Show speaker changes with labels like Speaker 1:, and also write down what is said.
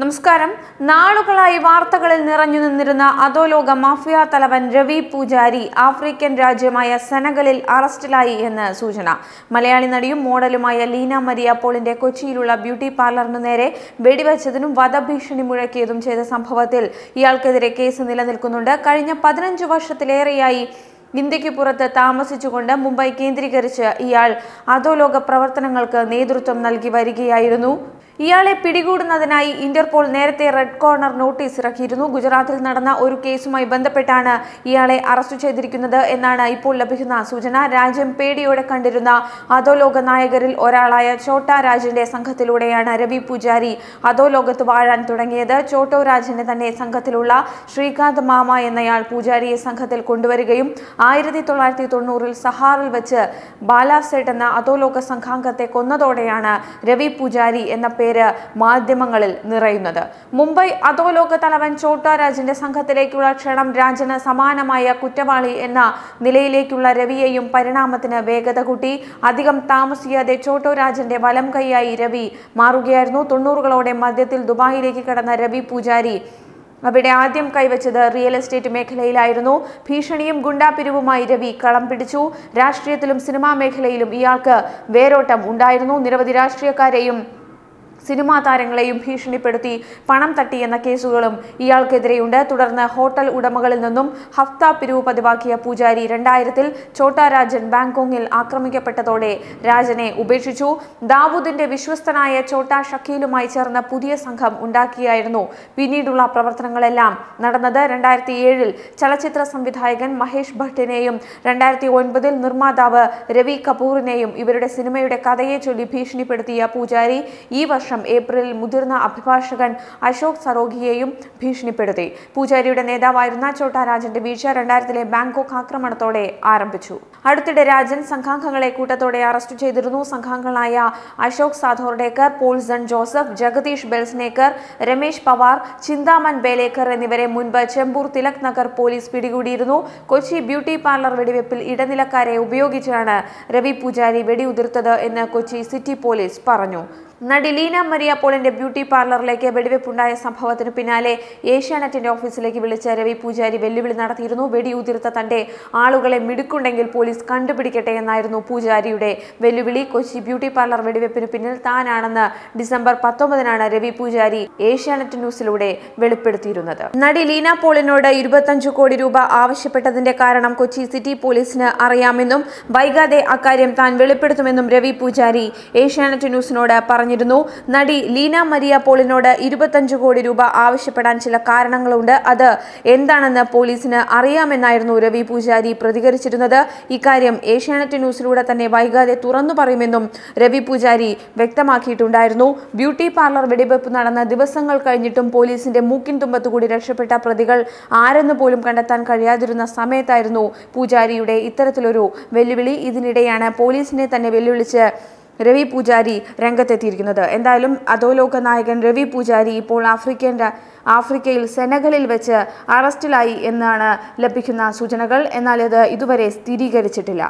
Speaker 1: നമസ്കാരം. നാളുകളായി വാർത്തകളിൽ നിറഞ്ഞു നിന്നിരുന്ന അധോലോക മാഫിയ തലവൻ രവി പൂജാരി ആഫ്രിക്കൻ രാജ്യമായ സെനഗലിൽ അറസ്റ്റിലായി എന്ന് സൂചന. മലയാളി നടിയും മോഡലുമായ ലീന മരിയ പോളിന്റെ കൊച്ചിയിലുള്ള ബ്യൂട്ടി പാർലറിനു നേരെ വെടിവെച്ചതിനും വധഭീഷണി മുഴക്കിയതും ചെയ്ത സംഭവത്തിൽ ഇയാൾക്കെതിരെ കേസ് നിലനിൽക്കുന്നുണ്ട്. കഴിഞ്ഞ പതിനഞ്ച് വർഷത്തിലേറെയായി ഇന്ത്യയ്ക്ക് പുറത്ത് താമസിച്ചുകൊണ്ട് മുംബൈ കേന്ദ്രീകരിച്ച് ഇയാൾ അധോലോക പ്രവർത്തനങ്ങൾക്ക് നേതൃത്വം നൽകി വരികയായിരുന്നു. ഇയാളെ പിടികൂടുന്നതിനായി ഇന്റർപോൾ നേരത്തെ റെഡ് കോർണർ നോട്ടീസ് ഇറക്കിയിരുന്നു. ഗുജറാത്തിൽ നടന്ന ഒരു കേസുമായി ബന്ധപ്പെട്ടാണ് ഇയാളെ അറസ്റ്റ് ചെയ്തിരിക്കുന്നത് എന്നാണ് ഇപ്പോൾ ലഭിക്കുന്ന സൂചന. രാജ്യം പേടിയോടെ കണ്ടിരുന്ന അധോലോക നായകരിൽ ഒരാളായ ചോട്ടാ രാജിന്റെ സംഘത്തിലൂടെയാണ് രവി പൂജാരി അധോലോകത്ത് വാഴാൻ തുടങ്ങിയത്. ചോട്ടോ രാജിന്റെ തന്നെ സംഘത്തിലുള്ള ശ്രീകാന്ത് മാമ എന്നയാൾ പൂജാരിയെ സംഘത്തിൽ കൊണ്ടുവരികയും ആയിരത്തി തൊള്ളായിരത്തി തൊണ്ണൂറിൽ സഹാറിൽ വെച്ച് ബാലാസെട്ട് എന്ന അധോലോക സംഘാംഗത്തെ കൊന്നതോടെയാണ് രവി പൂജാരി എന്ന പേര് മാധ്യമങ്ങളിൽ നിറയുന്നത്. മുംബൈ അധോലോക തലവൻ ചോട്ടാ രാജിന്റെ സംഘത്തിലേക്കുള്ള ക്ഷണം രാജന് സമാനമായ കുറ്റവാളി എന്ന നിലയിലേക്കുള്ള രവിയെയും പരിണാമത്തിന് വേഗത കൂട്ടി. അധികം താമസിയാതെ ചോട്ടോ രാജന്റെ വലം കൈയായി രവി മാറുകയായിരുന്നു. തൊണ്ണൂറുകളോടെ മധ്യത്തിൽ ദുബായിലേക്ക് കടന്ന രവി പൂജാരി അവിടെ ആദ്യം കൈവച്ചത് റിയൽ എസ്റ്റേറ്റ് മേഖലയിലായിരുന്നു. ഭീഷണിയും ഗുണ്ടാപിരിവുമായി രവി കളം പിടിച്ചു. രാഷ്ട്രീയത്തിലും സിനിമാ മേഖലയിലും ഇയാൾക്ക് വേരോട്ടം ഉണ്ടായിരുന്നു. നിരവധി രാഷ്ട്രീയക്കാരെയും സിനിമാ താരങ്ങളെയും ഭീഷണിപ്പെടുത്തി പണം തട്ടിയെന്ന കേസുകളും ഇയാൾക്കെതിരെയുണ്ട്. തുടർന്ന് ഹോട്ടൽ ഉടമകളിൽ നിന്നും ഹഫ്ത പിരിവ് പതിവാക്കിയ പൂജാരി രണ്ടായിരത്തിൽ ഛോട്ടാ രാജൻ ബാങ്കോങ്ങിൽ ആക്രമിക്കപ്പെട്ടതോടെ രാജനെ ഉപേക്ഷിച്ചു. ദാവൂദിന്റെ വിശ്വസ്തനായ ഛോട്ടാ ഷക്കീലുമായി ചേർന്ന പുതിയ സംഘം ഉണ്ടാക്കിയായിരുന്നു പിന്നീടുള്ള പ്രവർത്തനങ്ങളെല്ലാം നടന്നത്. രണ്ടായിരത്തി ഏഴിൽ ചലച്ചിത്ര സംവിധായകൻ മഹേഷ് ഭട്ടിനെയും രണ്ടായിരത്തി ഒൻപതിൽ നിർമ്മാതാവ് രവി കപൂറിനെയും ഇവരുടെ സിനിമയുടെ കഥയെ ചൊല്ലി ഭീഷണിപ്പെടുത്തിയ പൂജാരി ഈ വർഷം ഏപ്രിലിൽ മുതിർന്ന അഭിഭാഷകൻ അശോക് സറോഗിയെയും ഭീഷണിപ്പെടുത്തി. പൂജാരിയുടെ നേതാവായിരുന്ന ചോട്ടാ രാജന്റെ വീഴ്ച രണ്ടായിരത്തിലെ ബാങ്കോക്ക് ആക്രമണത്തോടെ ആരംഭിച്ചു. അടുത്തിടെ രാജൻ സംഘാംഗങ്ങളെ കൂട്ടത്തോടെ അറസ്റ്റ് ചെയ്തിരുന്നു. സംഘാംഗങ്ങളായ അശോക് സാധോർഡേക്കർ പോൾസൺ ജോസഫ് ജഗദീഷ് ബെൽസ്നേക്കർ രമേശ് പവാർ ചിന്താമൻ ബേലേക്കർ എന്നിവരെ മുൻപ് ചെമ്പൂർ തിലക് നഗർ പോലീസ് പിടികൂടിയിരുന്നു. കൊച്ചി ബ്യൂട്ടി പാർലർ വെടിവെപ്പിൽ ഇടനിലക്കാരെ ഉപയോഗിച്ചാണ് രവി പൂജാരി വെടിയുതിർത്തത് എന്ന് കൊച്ചി സിറ്റി പോലീസ് പറഞ്ഞു. നടി ലീന മരിയ പോളിന്റെ ബ്യൂട്ടി പാർലറിലേക്ക് വെടിവെപ്പുണ്ടായ സംഭവത്തിന് പിന്നാലെ ഏഷ്യാനെറ്റിന്റെ ഓഫീസിലേക്ക് വിളിച്ച രവി പൂജാരി വെല്ലുവിളി നടത്തിയിരുന്നു. വെടിയുതിർത്ത തന്റെ ആളുകളെ മിടുക്കുണ്ടെങ്കിൽ പോലീസ് കണ്ടുപിടിക്കട്ടെ എന്നായിരുന്നു പൂജാരിയുടെ വെല്ലുവിളി. കൊച്ചി ബ്യൂട്ടി പാർലർ വെടിവെപ്പിന് പിന്നിൽ താനാണെന്ന് ഡിസംബർ പത്തൊമ്പതിനാണ് രവി പൂജാരി ഏഷ്യാനെറ്റ് ന്യൂസിലൂടെ വെളിപ്പെടുത്തിയിരുന്നത്. നടി ലീന പോളിനോട് ഇരുപത്തഞ്ചു കോടി രൂപ ആവശ്യപ്പെട്ടതിന്റെ കാരണം കൊച്ചി സിറ്റി പോലീസിന് അറിയാമെന്നും വൈകാതെ അക്കാര്യം താൻ വെളിപ്പെടുത്തുമെന്നും രവി പൂജാരി ഏഷ്യാനെറ്റ് ന്യൂസിനോട് പറഞ്ഞിരുന്നു. നടി ലീന മരിയ പോളിനോട് ഇരുപത്തഞ്ച് കോടി രൂപ ആവശ്യപ്പെടാൻ ചില കാരണങ്ങളുണ്ട്. അത് എന്താണെന്ന് പോലീസിന് അറിയാമെന്നായിരുന്നു രവി പൂജാരി പ്രതികരിച്ചിരുന്നത്. ഇക്കാര്യം ഏഷ്യാനെറ്റ് ന്യൂസിലൂടെ തന്നെ വൈകാതെ തുറന്നു പറയുമെന്നും രവി പൂജാരി വ്യക്തമാക്കിയിട്ടുണ്ടായിരുന്നു. ബ്യൂട്ടി പാർലർ വെടിവെപ്പ് നടന്ന ദിവസങ്ങൾ കഴിഞ്ഞിട്ടും പോലീസിന്റെ മൂക്കിൻ തുമ്പത്തുകൂടി രക്ഷപ്പെട്ട പ്രതികൾ ആരെന്ന് പോലും കണ്ടെത്താൻ കഴിയാതിരുന്ന സമയത്തായിരുന്നു പൂജാരിയുടെ ഇത്തരത്തിലൊരു വെല്ലുവിളി. ഇതിനിടെയാണ് പോലീസിനെ തന്നെ വെല്ലുവിളിച്ച് രവി പൂജാരി രംഗത്തെത്തിയിരിക്കുന്നത്. എന്തായാലും അധോലോക നായകൻ രവി പൂജാരി ഇപ്പോൾ ആഫ്രിക്കൻ ആഫ്രിക്കയിൽ സെനഗലിൽ വെച്ച് അറസ്റ്റിലായി എന്നാണ് ലഭിക്കുന്ന സൂചനകൾ. എന്നാൽ ഇത് ഇതുവരെ സ്ഥിരീകരിച്ചിട്ടില്ല.